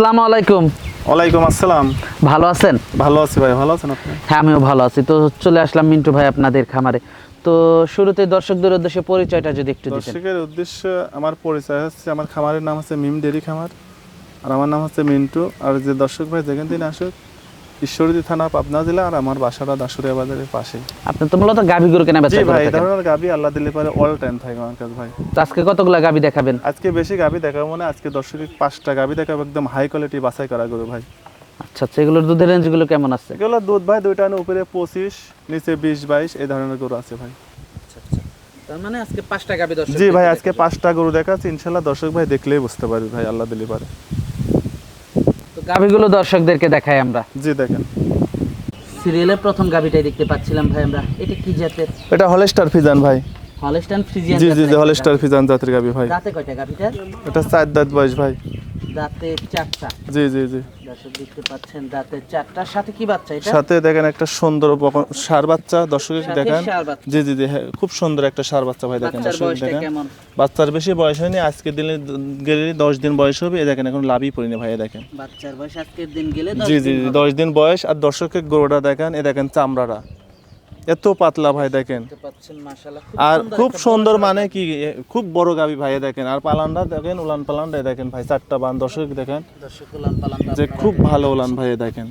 আসসালামু আলাইকুম। ওয়ালাইকুম আসসালাম। ভালো আছেন? ভালো আছি ভাই ভালো আছেন আপনি? হ্যাঁ আমিও ভালো আছি। তো চলে আসলাম মিন্টু ভাই আপনাদের খামারে। তো শুরুতে দর্শকদের উদ্দেশ্যে পরিচয়টা যদি একটু দিতেন। দর্শকের উদ্দেশ্য আমার পরিচয় হচ্ছে আমার খামারের নাম হচ্ছে মিম ডেরি খামার আর আমার নাম হচ্ছে মিন্টু। আর যে দর্শক ভাই যেখান থেকে আসুক ঈশ্বরদী থানা পাবনা জেলা আর আমার বাসাটা দাসুরিয়া বাজারের পাশে। আপনি তো মূলত গাভি গরু কেনা বেচা ভাই এই ধরনের গাবি আল্লাহ দিলে পারে অল টাইম থাকে আমার কাছে ভাই। তো আজকে কতগুলা গাভি দেখাবেন? আজকে বেশি গাবি দেখাবো মানে আজকে দর্শকের পাঁচটা গাবি দেখাবো একদম হাই কোয়ালিটি বাছাই করা গরু ভাই। আচ্ছা আচ্ছা এগুলোর দুধের রেঞ্জগুলো কেমন আছে? এগুলো দুধ ভাই দুইটা উপরে পঁচিশ নিচে বিশ বাইশ এই ধরনের গরু আছে ভাই। তার মানে আজকে পাঁচটা গাভি দর্শক জি ভাই আজকে পাঁচটা গরু দেখাচ্ছি ইনশাল্লাহ দর্শক ভাই দেখলেই বুঝতে পারবে ভাই আল্লাহ দিলে পারে। গাভিগুলো দর্শকদেরকে দেখাই আমরা। জি দেখেন। সিরিয়ালে প্রথম গাভিটাই দেখতে পাচ্ছিলাম ভাই আমরা। এটা কি জাতের? এটা হলস্টার ফিজান ভাই। হলস্টার ফ্রিজিয়ান জি জি জি হলস্টার ফিজান জাতের গাবি ভাই। দাঁতে কয়টা গাভিটার? এটা চার দাঁত বয়স ভাই। দাঁতে চারটা। জি জি জি। দর্শক দেখতে পাচ্ছেন দাঁতে চারটার সাথে কি বাচ্চা এটা? সাথে দেখেন একটা সুন্দর ষাঁড় বাচ্চা দেখেন। জি জি জি হ্যাঁ, খুব সুন্দর একটা সার বাচ্চা ভাই দেখেন বাচ্চার দর্শক দেখেন। বাচ্চার বেশি বয়স হয়নি আজকের দিনে গেলে দশ দিন বয়স হবে এ দেখেন এখন লাভই পড়িনি ভাই দেখেন। বাচ্চার বয়স আজকের দিন গেলে জি জি জি দশ দিন বয়স আর দর্শকের গরুটা দেখেন এ দেখেন চামড়াটা। এত পাতলা ভাই দেখেন। আর খুব সুন্দর মানে কি খুব বড় গাবি ভাই দেখেন। আর পালানটা দেখেন উলান পালানটা দেখেন ভাই চারটা বান দর্শক দেখেন। যে খুব ভালো উলান ভাই দেখেন।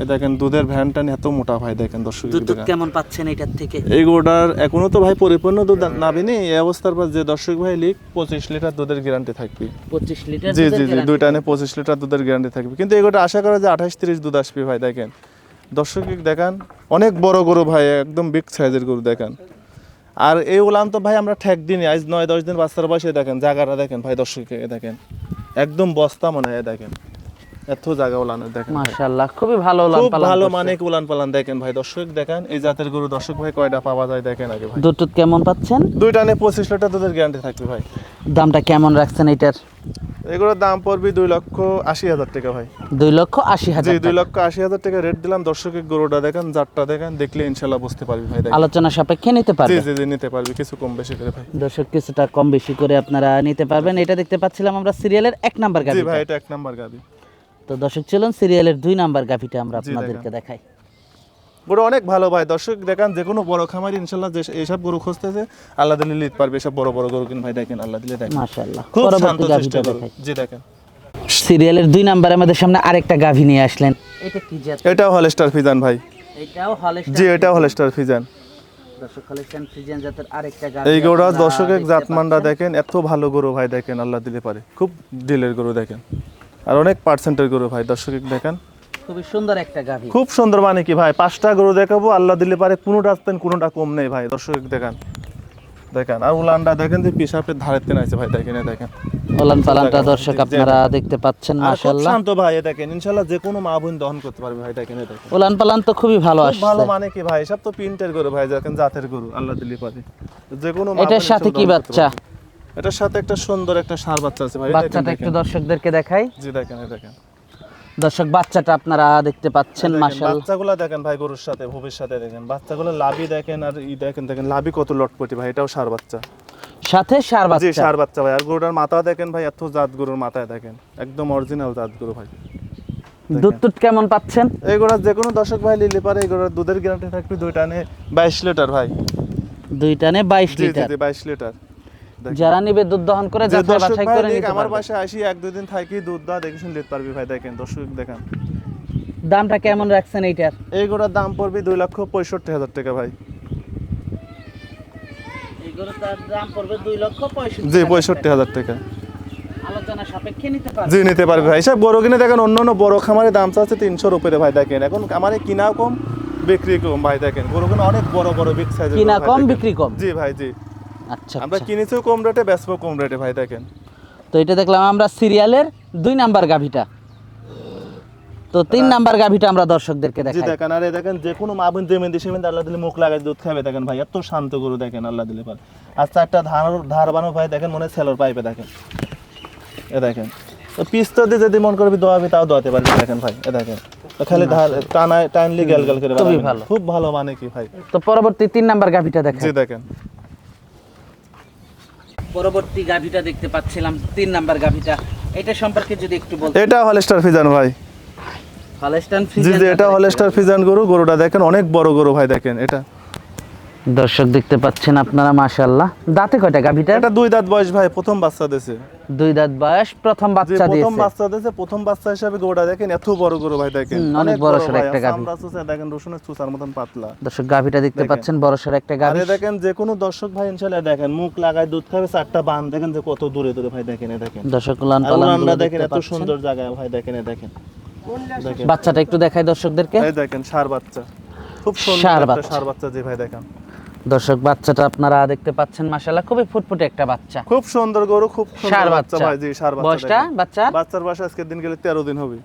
এ দেখেন দুধের ভ্যানটা এত মোটা ভাই দেখেন দর্শক দুধ কেমন পাচ্ছেন এটার থেকে? এই গরুটার এখনও তো ভাই পরিপূর্ণ দুধ নাবিনি এই অবস্থার পর যে দর্শক ভাই লিখ পঁচিশ লিটার দুধের গ্যারান্টি থাকবে। পঁচিশ লিটার জি জি জি দুইটা নে পঁচিশ লিটার দুধের গ্যারান্টি থাকবে। কিন্তু এগুলো আশা করা যে আঠাশ তিরিশ দুধ আসবে ভাই দেখেন। দর্শক দেখান। অনেক বড় গরু ভাই, একদম বিগ সাইজের গরু দেখান। আর এই উলান তো ভাই আমরা ঠেক দিনই আজ নয় দশ দিন বাচ্চার বয়সে দেখেন, জায়গাটা দেখেন ভাই দর্শককে দেখেন। একদম বস্তা মনে হয় দেখেন। এত জায়গা উলানের দেখেন মাশাআল্লাহ খুবই ভালো উলান পালান ভালো। মানে উলান পালান দেখেন ভাই। দর্শক দেখেন এই জাতের গরু দর্শক ভাই কয়টা পাওয়া যায় দেখেন আগে ভাই। দুধ কেমন পাচ্ছেন? দুইটা নে পঁচিশ লিটার দুধের গ্যারান্টি থাকবে ভাই। দামটা কেমন রাখছেন এটার? এগুলোর দাম পড়বে দুই লক্ষ আশি হাজার টাকা ভাই। দুই লক্ষ আশি হাজার দুই লক্ষ আশি হাজার টাকা রেট দিলাম। দর্শকের গরুটা দেখেন জাতটা দেখেন দেখলে ইনশাল্লাহ বুঝতে পারবি ভাই আলোচনা সাপেক্ষে নিতে পারবে। জি জি নিতে পারবি কিছু কম বেশি করে ভাই। দর্শক কিছুটা কম বেশি করে আপনারা নিতে পারবেন। এটা দেখতে পাচ্ছিলাম আমরা সিরিয়ালের এক নাম্বার গাভি ভাই এটা এক নাম্বার গাবি তো দর্শক চলুন সিরিয়ালের দুই নাম্বার গাভিটা আমরা আপনাদেরকে দেখাই। গরু অনেক ভালো ভাই। দর্শক দেখেন যে কোনো বড় খামারি ইনশাল্লাহ যে এইসব গরু খুঁজতেছে আল্লাহ দিলে লিত পারবে। এসব বড় বড় গরু কিন ভাই দেখেন আল্লাহ দিলে দেখেন। মাশাআল্লাহ। খুব শান্ত চেষ্টা গরু জি দেখেন। সিরিয়ালের দুই নাম্বারে আমাদের সামনে আরেকটা গাভি নিয়ে আসলেন। এটা কি জাত? এটাও হলস্টার ফিজান ভাই। এটাও হলস্টাইন জি এটাও হলস্টার ফিজান। দর্শক হলস্টাইন ফ্রিজিয়ান জাতের আরেকটা গাভি এই গরুটা আপনারা দর্শকের দেখতে দেখেন এত ভালো গরু ভাই দেখেন আল্লাহ দিলে পারে। খুব ডিলের গরু দেখেন। আর অনেক পার্সেন্টের গরু ভাই দর্শক দেখেন। খুবই সুন্দর একটা গাভি। খুব সুন্দর মানে কি ভাই পাঁচটা গরু দেখাবো আল্লাহ দিলে পারে কোনোটা আসতেন কোনোটা কম নেই ভাই দর্শক দেখান। দেখেন আর উলানটা দেখেন যে পিসাপের ভাই দেখেন দেখেন। ওলান পালানটা দর্শক আপনারা দেখতে পাচ্ছেন মাশাআল্লাহ। শান্ত ভাই দেখেন ইনশাল্লাহ যে কোনো মা বোন দহন করতে পারবে ভাই দেখেন দেখেন। ওলান পালান তো খুবই ভালো আসছে। ভালো মানে কি ভাই সব তো প্রিন্টের গরু ভাই দেখেন জাতের গরু আল্লাহ দিলে পারে। যে কোনো এটার সাথে কি বাচ্চা। এটার সাথে একটা সুন্দর একটা ষাঁড় বাচ্চা আছে ভাই। বাচ্চাটা একটু দর্শকদেরকে দেখাই। জি দেখেন দেখেন। দর্শক বাচ্চাটা আপনারা দেখতে পাচ্ছেন মাশাআল্লাহ। বাচ্চাগুলো দেখেন ভাই গরুর সাথে ভবির সাথে দেখেন। বাচ্চাগুলো লাভি দেখেন আর ই দেখেন দেখেন লাভি কত লটপটি ভাই এটাও সার বাচ্চা। সাথে সার বাচ্চা। জি সার বাচ্চা ভাই। আর গরুটার মাথা দেখেন ভাই এত জাত গরুর মাথায় দেখেন। একদম অরিজিনাল জাত গরু ভাই। দুধ টুধ কেমন পাচ্ছেন? এই গরুর যে কোনো দর্শক ভাই নিলে পারে এই গরুর দুধের গ্যারান্টি থাকবে দুইটা নে বাইশ লিটার ভাই। দুই টানে বাইশ লিটার। জি বাইশ লিটার। দেখেন। যারা নিবে দুধ দহন করে যে যাচাই বাছাই করে নিতে আমার পাশে আসি এক দুই দিন থাকি দুধ দা দেখে শুনে নিতে পারবি ভাই দেখেন দর্শক দেখেন। দামটা কেমন রাখছেন এইটার? এই গরুর দাম পড়বে দুই লক্ষ পঁয়ষট্টি হাজার টাকা ভাই। এইগুলো তার দাম পড়বে দুই লক্ষ পঁয়ষট্টি জি পঁয়ষট্টি হাজার টাকা। আলোচনা সাপেক্ষে নিতে পারবে। জি নিতে পারবে ভাই। সব বড় কিনে দেখেন অন্য অন্য বড় খামারে দাম চাচ্ছে তিনশোর উপরে ভাই দেখেন। এখন খামারে কিনা কম বিক্রি কম ভাই দেখেন। গরু কিনে অনেক বড় বড় বিগ সাইজের কিনা কম বিক্রি কম। জি ভাই জি। আচ্ছা আমরা আচ্ছা। কিনেছিও কম রেটে বেচবো কম রেটে ভাই দেখেন। তো এটা দেখলাম আমরা সিরিয়ালের দুই নাম্বার গাভিটা। তো তিন নাম্বার গাভিটা আমরা দর্শকদেরকে দেখাই। দেখেন আরে দেখেন যে কোনো আল্লাহ দিলে মুখ লাগাই দুধ খাবে দেখেন ভাই এত শান্ত গরু দেখেন আল্লাহ দিলে আর চারটা ধার ধার বানো ভাই দেখেন মনে সেলর পাইপে দেখেন। এ দেখেন। তো পিস্তো দিয়ে যদি মন করবি দোয়াবি তাও দোয়াতে পারবি দেখেন ভাই এ দেখেন। খালি ধার টানায় টাইনলি গেল গেল করে। খুব ভালো মানে কি ভাই। তো পরবর্তী তিন নাম্বার গাভিটা দেখাই। জি দেখেন। পরবর্তী গাভীটা দেখতে পাচ্ছিলাম তিন নাম্বার গাভীটা। এটা সম্পর্কে যদি একটু বলতে এটা হলস্টার ফিজান ভাই। হলস্টাইন জি জি এটা হলস্টার ফিজান গরু গরুটা দেখেন অনেক বড় গরু ভাই দেখেন এটা। দর্শক দেখতে পাচ্ছেন আপনারা মাশাআল্লাহ। দাঁতে কয়টা গাভিটা? এটা দুই দাঁত বয়স ভাই প্রথম বাচ্চা দিয়েছে। দুই দাঁত বয়স প্রথম যে বাচ্চা প্রথম বাচ্চা দিয়েছে প্রথম বাচ্চা হিসাবে গরুটা দেখেন এত বড় গরু ভাই দেখেন। অনেক বড় ভাই, একটা গাভী। চুষে দেখেন রসুনের চুষার মতন পাতলা। দর্শক গাভিটা দেখতে পাচ্ছেন বড় সড়ো একটা গাভি। আরে দেখেন যে কোনো দর্শক ভাই ইনশাআল্লাহ দেখেন মুখ লাগায় দুধ খাবে চারটা বান দেখেন যে কত দূরে দূরে ভাই দেখেন এ দেখেন। দর্শক উলান আর পালান দেখেন এত সুন্দর জায়গায় ভাই দেখেন এ দেখেন। বাচ্চাটা একটু দেখাই দর্শকদেরকে। এই দেখেন সার বাচ্চা। খুব সুন্দর। সার বাচ্চা। জি ভাই দেখেন। দর্শক বাচ্চাটা আপনারা দেখতে পাচ্ছেন মাশাআল্লাহ খুবই ফুটফুটে একটা বাচ্চা। খুব সুন্দর গরু খুব সুন্দর বাচ্চা ভাই জি সার বাচ্চা বয়সটা বাচ্চা বাচ্চার? বাচ্চার বয়স আজকের দিন গেলে তেরো দিন হবে।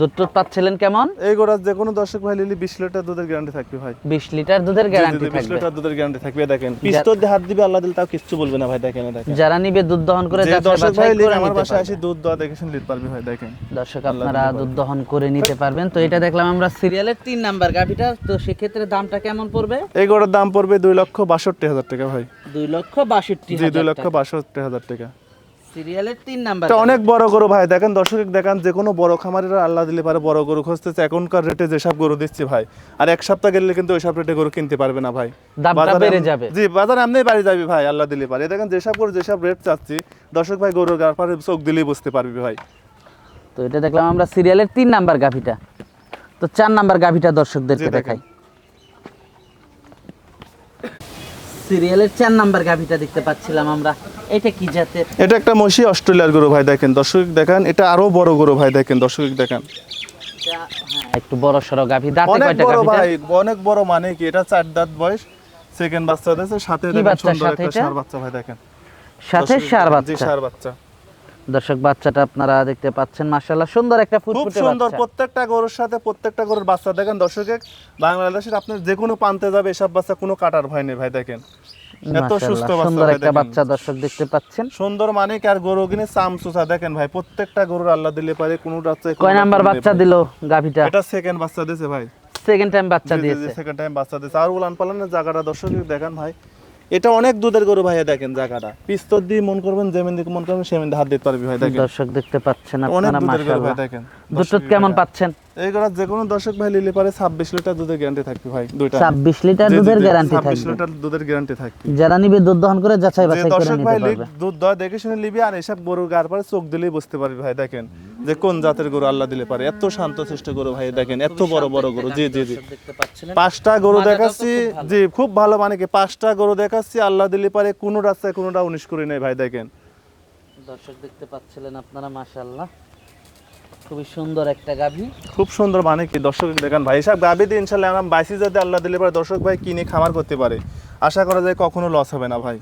দুধ পাচ্ছিলেন কেমন? এই গোড়া যে কোনো দর্শক ভাই লিলি বিশ লিটার দুধের গ্যারান্টি থাকবে ভাই। বিশ লিটার দুধের গ্যারান্টি থাকবে। লিটার দুধের গ্যারান্টি থাকবে দেখেন। পিস্তল দিয়ে হাত দিবে আল্লাহ দিল তাও কিচ্ছু বলবে না ভাই দেখেন দেখেন। যারা নিবে দুধ দহন করে যে যাচাই দর্শক ভাই আমার বাসায়। এসে দুধ দোয়া দেখে শুনে লিট পারবি ভাই দেখেন। দর্শক আপনারা দুধ দহন করে নিতে পারবেন। তো এটা দেখলাম আমরা সিরিয়ালের তিন নাম্বার গাভিটা। তো সেক্ষেত্রে দামটা কেমন পড়বে? এই গোড়ার দাম পড়বে দুই লক্ষ বাষট্টি হাজার টাকা ভাই। দুই লক্ষ বাষট্টি দুই হাজার লক্ষ বাষট্টি হাজার টাকা। সিরিয়ালের তিন নাম্বার এটা অনেক বড় গরু ভাই দেখেন দর্শক দেখান যে কোনো বড় খামারিরা আল্লাহ দিলে পারে বড় গরু খুঁজতেছে। এখনকার রেটে যেসব গরু দিচ্ছি ভাই আর এক সপ্তাহ গেলে কিন্তু ওইসব রেটে গরু কিনতে পারবে না ভাই। দামটা বাজারে বেড়ে যাবে। জি বাজার এমনি বাড়ি যাবে ভাই আল্লাহ দিলে পারে। দেখেন যেসব গরু যেসব রেট চাচ্ছি দর্শক ভাই গরুর চোখ দিলেই বুঝতে পারবি ভাই। তো এটা দেখলাম আমরা সিরিয়ালের তিন নাম্বার গাভিটা। তো চার নাম্বার গাভিটা দর্শকদেরকে দেখাই। সিরিয়ালের চার নাম্বার গাভিটা দেখতে পাচ্ছিলাম আমরা। এটা কি জাতের? এটা একটা মসি অস্ট্রেলিয়ার গরু ভাই দেখেন দর্শক দেখেন। এটা আরও বড় গরু ভাই দেখেন দর্শক দেখেন। হ্যাঁ, একটু বড় সড়ো গাভি দাঁতে কয়টা গাভি বড় ভাই অনেক বড় মানে কি এটা চার দাঁত বয়স সেকেন্ড বাচ্চা দিয়েছে সাথে দেখেন সুন্দর একটা সার বাচ্চা ভাই দেখেন। সাথে সার বাচ্চা। সার বাচ্চা। দর্শক বাচ্চাটা আপনারা দেখতে পাচ্ছেন মাশাআল্লাহ সুন্দর একটা খুব সুন্দর প্রত্যেকটা গরুর সাথে প্রত্যেকটা গরুর বাচ্চা। দেখেন দর্শকে বাংলাদেশের আপনার যে কোনো প্রান্তে যাবে এসব বাচ্চা কোনো কাটার ভয় নেই ভাই দেখেন। এত সুস্থ সুন্দর একটা বাচ্চা দর্শক দেখতে পাচ্ছেন। সুন্দর মানে আর গরু কিনে দেখেন ভাই প্রত্যেকটা গরুর আল্লাহ দিলে পারে কোনো বাচ্চা কয় নাম্বার বাচ্চা দিল গাভিটা? এটা সেকেন্ড বাচ্চা দিয়েছে ভাই। সেকেন্ড টাইম বাচ্চা দিয়েছে। সেকেন্ড টাইম বাচ্চা দিয়েছে। আর উলান পালানের জায়গাটা দর্শক দেখেন ভাই এটা অনেক দুধের গরু ভাইয়া দেখেন জায়গাটা। পিস্তর দিয়ে মন করবেন যেমন দিকে মন করবেন সেমন হাত দিতে পারবি ভাই দেখেন। দর্শক দেখতে পাচ্ছেন অনেক দুধের গরু ভাই দেখেন। দুধ কেমন পাচ্ছেন? এই গড়া যে কোনো দর্শক ভাই নিলে পারে ছাব্বিশ লিটার দুধের গ্যারান্টি থাকবে ভাই দুইটা। 26 লিটার দুধের গ্যারান্টি 26 লিটার দুধের গ্যারান্টি থাকবে। যারা নিবে দুধ দহন করে যাচাই বাছাই করে দর্শক নিতে ভাই লিখ পারবে দুধ দয় দেখে শুনে নিবি আর এসব গরু গার পরে চোখ দিলেই বুঝতে পারবি ভাই দেখেন। যে কোন জাতের গরু আল্লাহ দিলে পারে? এত শান্ত শিষ্ট গরু ভাই দেখেন এত বড় বড় গরু। জি জি জি। পাঁচটা গরু দেখাচ্ছি। জি খুব ভালো মানে কি? পাঁচটা গরু দেখাচ্ছি আল্লাহ দিলে পারে কোনো রাস্তায় কোনোটা উনিশ করে নেই ভাই দেখেন। দর্শক দেখতে পাচ্ছিলেন আপনারা মাশাআল্লাহ। খুবই সুন্দর একটা গাভী। খুব সুন্দর মানে কি? দর্শক দেখেন ভাই এসব গাবি দিয়ে ইনশাল্লাহ আমরা বাইশি যাতে আল্লাহ দিলে পারে দর্শক ভাই কিনে খামার করতে পারে। আশা করা যায় কখনো লস হবে না ভাই।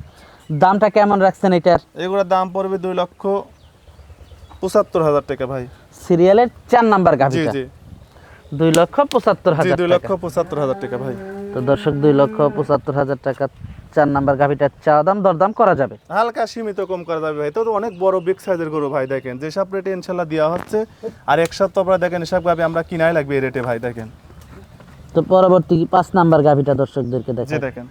দামটা কেমন রাখছেন এটার এগুলোর দাম পড়বে দুই লক্ষ পঁচাত্তর হাজার টাকা ভাই। সিরিয়ালের চার নাম্বার জি জি। দুই লক্ষ পঁচাত্তর হাজার দুই লক্ষ পঁচাত্তর হাজার টাকা ভাই। তো দর্শক দুই লক্ষ পঁচাত্তর হাজার টাকা চার নাম্বার গাভীটার চা দাম দরদাম করা যাবে। হালকা সীমিত কম করা যাবে ভাই। তো অনেক বড় বিগ সাইজের গরু ভাই দেখেন। যেসব রেটে ইনশাল্লাহ দেওয়া হচ্ছে। আর এক সপ্তাহ পরে দেখেন এসব গাবি আমরা কিনাই লাগবে এই রেটে ভাই দেখেন। তো পরবর্তী পাঁচ নাম্বার গাভীটা দর্শকদেরকে দেখেন।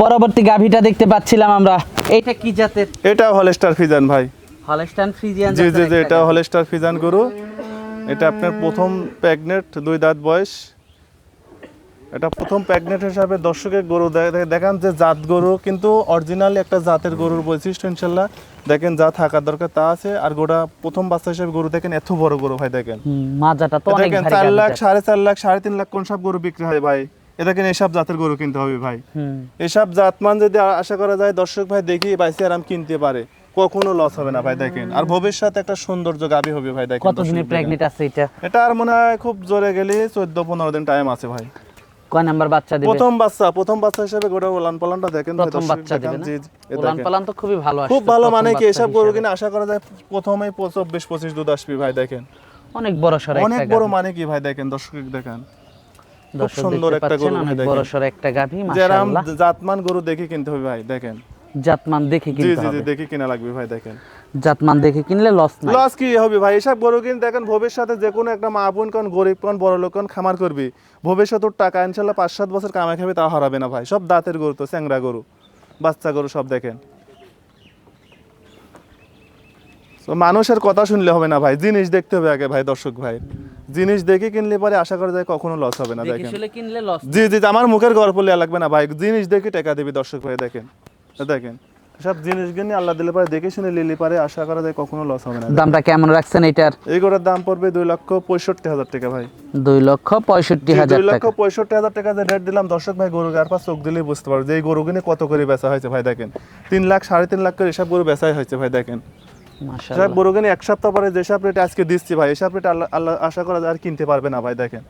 পরবর্তী গাভীটা দেখতে পাচ্ছিলাম আমরা এইটা কি জাতের? এটা হলস্টার ফিজান ভাই। হলস্টাইন ফ্রিজিয়ান জি জি জি এটা হলস্টার ফিজান গরু। এটা আপনার প্রথম প্রেগনেন্ট দুই দাঁত বয়স। এটা প্রথম প্রেগনেন্ট হিসাবে দর্শকের গরু দেখান যে জাত গরু কিন্তু অরিজিনালি একটা জাতের গরুর বৈশিষ্ট্য ইনশাল্লাহ। দেখেন যা থাকার দরকার তা আছে। আর গোটা প্রথম বাচ্চা হিসেবে গরু দেখেন এত বড় গরু ভাই দেখেন। মাজাটা তো অনেক দেখেন ভারী চার লাখ গাভীটা। সাড়ে চার লাখ সাড়ে তিন লাখ কোন সব গরু বিক্রি হয় ভাই। এ দেখেন এসব জাতের গরু কিনতে হবে ভাই। এসব জাতমান যদি আশা করা যায় দর্শক ভাই দেখি বাইসে আরাম কিনতে পারে। কখনো লস হবে না ভাই দেখেন। আর ভবিষ্যতে একটা সৌন্দর্য গাবি হবে ভাই দেখেন কত দিনে দেখেন। আছে এটা? এটা আর মনে হয় খুব জোরে গেলে চোদ্দ পনেরো দিন টাইম আছে ভাই। কয় নাম্বার বাচ্চা দিবে? প্রথম বাচ্চা প্রথম বাচ্চা হিসেবে গোটা ওলান পালানটা দেখেন প্রথম বাচ্চা দিবে না? জি, এ পালান তো খুবই ভালো খুব ভালো মানে কি এসব গরু। কিনে আশা করা যায় প্রথমেই চব্বিশ পঁচিশ দুধ আসবি ভাই দেখেন। অনেক বড় সর অনেক বড় মানে কি ভাই দেখেন দর্শক দেখেন। দর্শক সুন্দর একটা গরু অনেক বড় সর একটা গাভী মাশাআল্লাহ। জাতমান গরু দেখে কিনতে হবে ভাই দেখেন। জাতমান দেখে কিনতে জি জি দেখে কিনা লাগবে ভাই দেখেন। জাতমান দেখে কিনলে লস নাই। লস কি হবে ভাই? এসব গরু কিন দেখেন ভবিষ্যতে যে কোনো একটা মা বোন কোন গরিব কোন বড় লোক কোন খামার করবি ভবিষ্যৎ ওর টাকা ইনশাল্লাহ পাঁচ সাত বছর কামাই খাবে তা হারাবে না ভাই। সব দাঁতের গরু তো চ্যাংরা গরু বাচ্চা গরু সব দেখেন। তো মানুষের কথা শুনলে হবে না ভাই জিনিস দেখতে হবে আগে ভাই দর্শক ভাই। জিনিস দেখে কিনলে পরে আশা করা যায় কখনো লস হবে না দেখেন। কিনলে লস জি জি আমার মুখের লিয়া লাগবে না ভাই জিনিস দেখে টাকা দিবি দর্শক ভাই দেখেন। দেখেন সব জিনিস কিনে আল্লাহ দিলে পারে দেখে শুনে লিলি পারে আশা করা যায় কখনো লস হবে না দামটা কেমন রাখছেন এটার এই গরুর দাম পড়বে দুই লক্ষ পঁয়ষট্টি হাজার টাকা ভাই। দুই লক্ষ পঁয়ষট্টি হাজার দুই লক্ষ টাকা। পঁয়ষট্টি হাজার টাকা যে রেট দিলাম দর্শক ভাই গরু আর পাঁচ চোখ দিলেই বুঝতে পারবে যে এই গরু কিনে কত করে বেচা হয়েছে ভাই দেখেন। তিন লাখ সাড়ে তিন লাখ করে এসব গরু বেচাই হয়েছে ভাই দেখেন। এক সপ্তাহ পরে যেসব রেট আজকে দিচ্ছি ভাই এসব রেট আল্লাহ আল্লাহ আশা করা যায় আর কিনতে পারবে না ভাই দেখেন।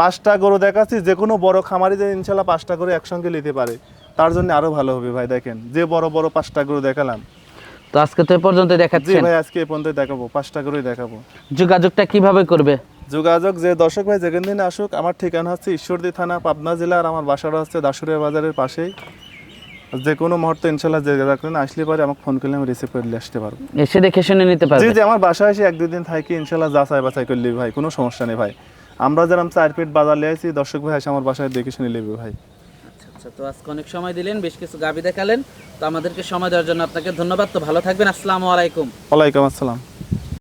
পাঁচটা গরু দেখাচ্ছি যে কোনো বড় খামারি যে ইনশাল্লাহ পাঁচটা করে একসঙ্গে নিতে পারে। তার জন্য আরও ভালো হবে ভাই দেখেন। যে বড় বড় পাঁচটা গরু দেখালাম। তো আজকে তো পর্যন্ত জি দেখাচ্ছেন? ভাই আজকে এই পর্যন্ত দেখাবো পাঁচটা গরুই দেখাবো। যোগাযোগটা কীভাবে করবে? যোগাযোগ যে দর্শক ভাই যেখান দিন আসুক আমার ঠিকানা হচ্ছে ঈশ্বরদী থানা পাবনা জেলা আর আমার বাসাটা হচ্ছে দাসুরিয়া বাজারের পাশেই। যে কোনো মুহূর্তে ইনশাল্লাহ যে রাখলেন আসলে পারে আমাকে ফোন করলে আমি রিসিভ করে আসতে পারব। এসে দেখে শুনে নিতে পারবে। জি আমার বাসায় এসে এক দুই দিন থাকি ইনশাল্লাহ যাচাই বাছাই করলি ভাই কোনো সমস্যা নেই ভাই। আমরা যেরকম চার পেট বাজার লিয়ে আসি দর্শক ভাই এসে আমার বাসায় দেখে শুনে নেবে ভাই। আচ্ছা আচ্ছা তো আজকে অনেক সময় দিলেন বেশ কিছু গাবি দেখালেন। তো আমাদেরকে সময় দেওয়ার জন্য আপনাকে ধন্যবাদ। তো ভালো থাকবেন আসসালামু আলাইকুম। ওয়ালাইকুম আসসালাম।